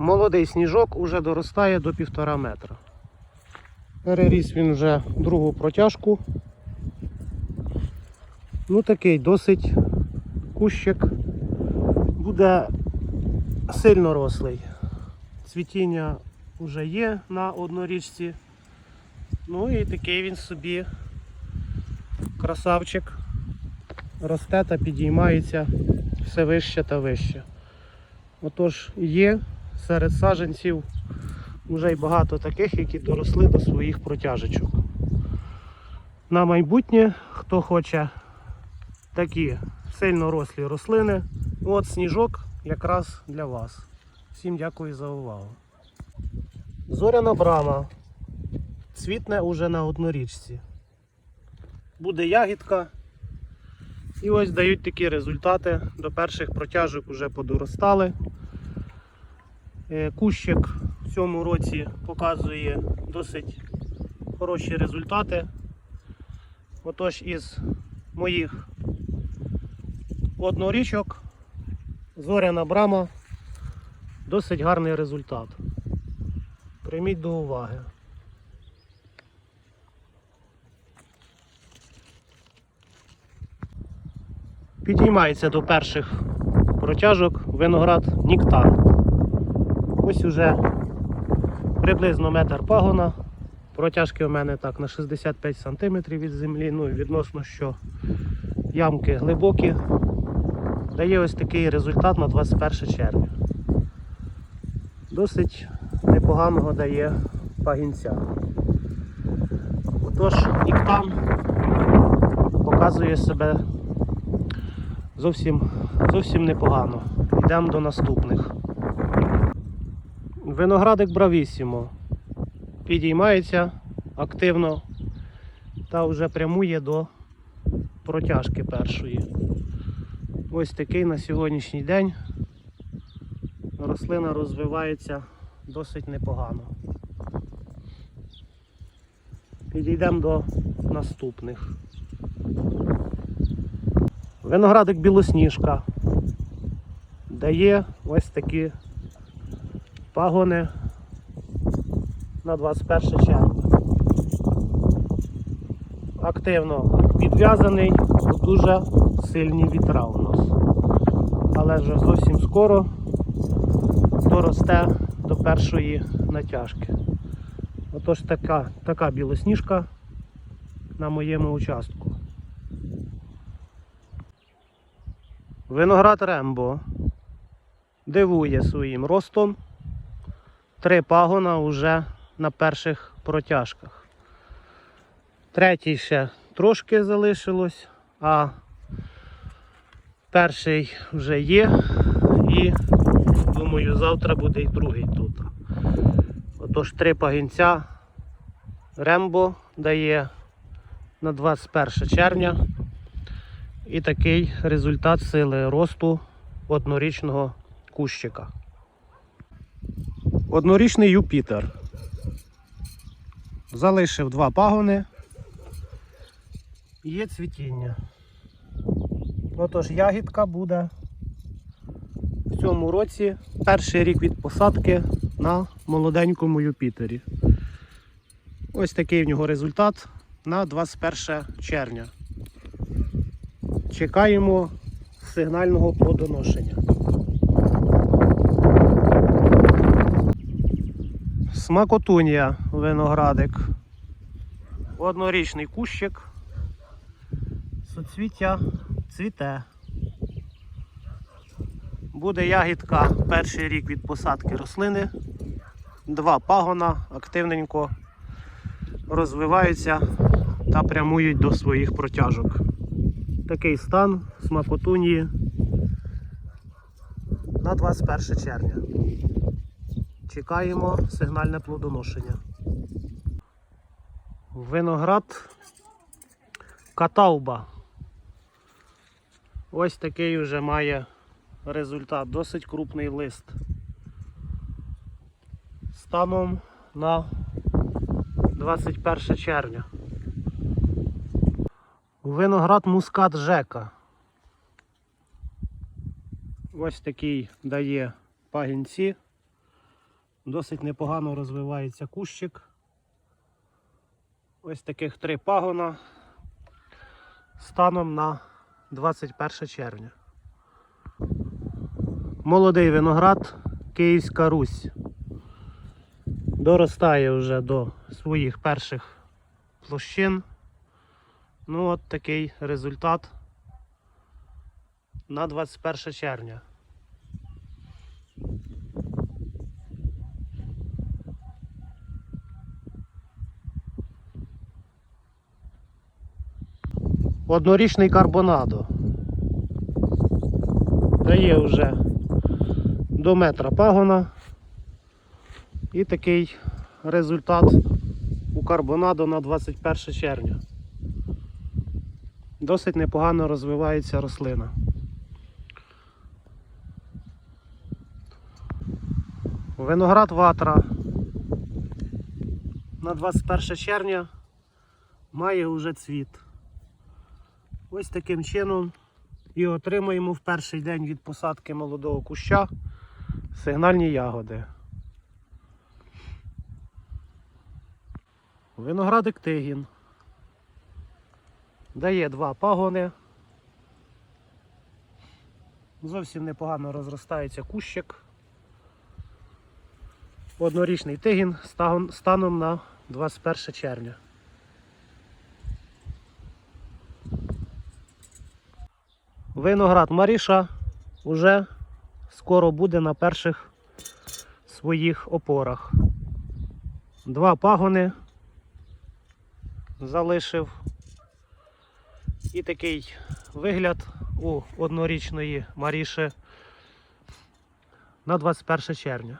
Молодий сніжок уже доростає до півтора метра. Переріс він вже другу протяжку. Ну такий досить кущик. Буде сильно рослий. Цвітіння вже є на однорічці. Ну і такий він собі красавчик. Росте та підіймається все вище та вище. Отож, є серед саджанців вже й багато таких, які доросли до своїх протяжечок. На майбутнє, хто хоче такі сильно рослі рослини, от сніжок якраз для вас. Всім дякую за увагу. Зоряна брама цвітне уже на однорічці. Буде ягідка. І ось дають такі результати. До перших протяжок вже подоростали. Е, Кущик в цьому році показує досить хороші результати. Отож із моїх однорічок зоряна брама досить гарний результат. Прийміть до уваги. Підіймається до перших протяжок виноград Ніктар. Ось уже приблизно метр пагона. Протяжки у мене так на 65 см від землі, ну і відносно, що ямки глибокі. Дає ось такий результат на 21 червня. Досить непоганого дає пагінця. Отож, Ніктан показує себе зовсім, зовсім непогано. Йдемо до наступних. Виноградик Бравісімо підіймається активно та вже прямує до протяжки першої. Ось такий на сьогоднішній день рослина розвивається досить непогано. Підійдемо до наступних. Виноградик білосніжка дає ось такі пагони на 21 червня. Активно підв'язаний, дуже сильні вітра у нас. Але вже зовсім скоро доросте до першої натяжки. Отож така, така білосніжка на моєму участку. Виноград Рембо дивує своїм ростом. Три пагона вже на перших протяжках. Третій ще трошки залишилось, а перший вже є і думаю завтра буде і другий тут. Отож три пагінця Рембо дає на 21 червня. І такий результат сили росту однорічного кущика. Однорічний Юпітер. Залишив два пагони. Є цвітіння. Отож, ягідка буде в цьому році перший рік від посадки на молоденькому Юпітері. Ось такий в нього результат на 21 червня. Чекаємо сигнального плодоношення. Смакотунія виноградик. Однорічний кущик. Соцвіття цвіте. Буде ягідка перший рік від посадки рослини. Два пагона активненько розвиваються та прямують до своїх протяжок. Такий стан смакотунії на 21 червня. Чекаємо сигнальне плодоношення. Виноград Катауба. Ось такий вже має результат. Досить крупний лист. Станом на 21 червня. Виноград мускат Жека. Ось такий дає пагінці. Досить непогано розвивається кущик. Ось таких три пагона станом на 21 червня. Молодий виноград Київська Русь. Доростає вже до своїх перших площин. Ну, от такий результат на 21 червня. Однорічний карбонадо. Дає вже до метра пагона. І такий результат у карбонадо на 21 червня. Досить непогано розвивається рослина. Виноград ватра на 21 червня має вже цвіт. Ось таким чином і отримаємо в перший день від посадки молодого куща сигнальні ягоди. Виноградик Тигін. Дає два пагони. Зовсім непогано розростається кущик. Однорічний тигін станом на 21 червня. Виноград Маріша вже скоро буде на перших своїх опорах. Два пагони залишив. І такий вигляд у однорічної Маріші на 21 червня.